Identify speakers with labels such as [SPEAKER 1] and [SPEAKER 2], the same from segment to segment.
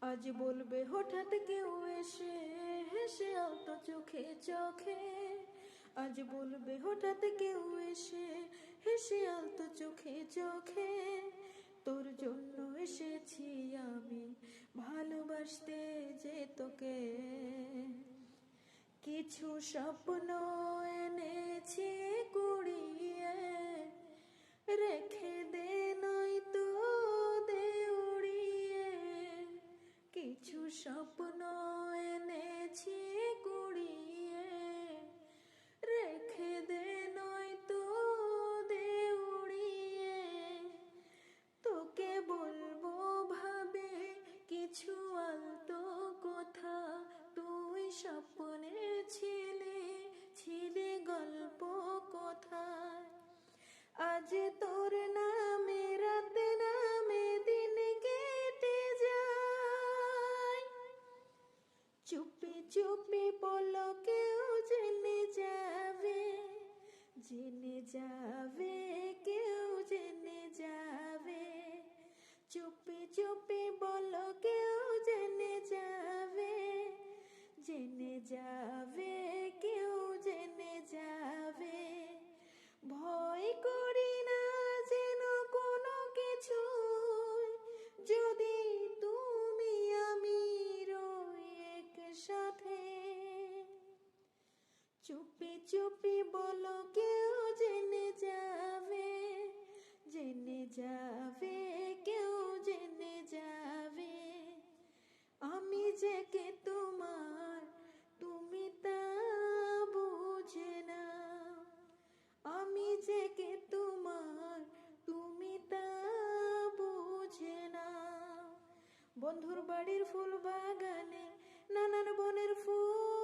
[SPEAKER 1] আজ বলবে, হঠাৎ কেউ এসে হেসে আলতো চোখে চোখে। আজ বলবে, হঠাৎ কেউ এসে হেসে আলতো চোখে চোখে। তোর জন্য এসেছি আমি ভালোবাসতে যে তোকে। কিছু স্বপ্ন এনেছি কুড়িয়ে রেখে দে চুপি চুপি বলো কেউ জেনে যাবে জেনে যাবে, কেউ জেনে যাবে। চুপি চুপি বলো কেউ জেনে যাবে জেনে যাবে। চুপি চুপি বলো কেউ জেনে যাবে জেনে যাবে, কেউ জেনে যাবে। আমি যে কে তোমার, তুমি তা বুঝে না। আমি যে কে তোমার, তুমি তা বুঝে না। বন্ধুর বাড়ির ফুল বাগানে নানান বনের ফুল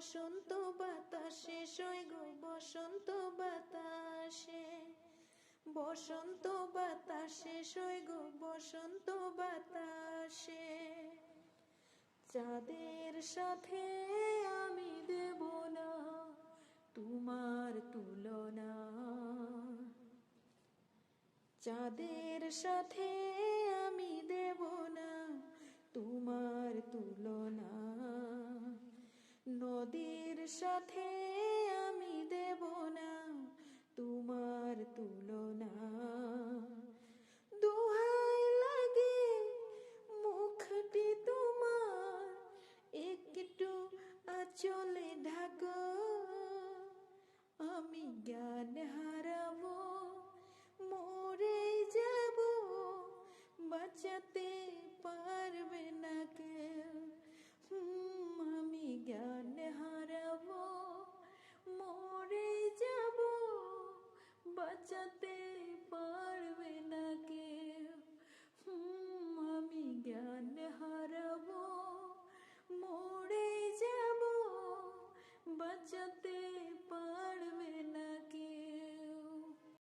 [SPEAKER 1] বসন্ত বাতাসে সৈগ বসন্ত বাতাসে। বসন্ত বাতাসে সৈগ বসন্ত বাতাসে। চাঁদের সাথে আমি দেব না তোমার তুলনা। চাঁদের সাথে আমি দেব না তোমার তুলনা। নদীর সাথে আমি দেব না, তোমার তুলনা। দোহাই লাগে মুখটি তোমার, একটু আচলে ঢাক। আমি জ্ঞান হারাবো, মরে যাব, বাঁচাতে পারবে না কেউ। আমি জ্ঞান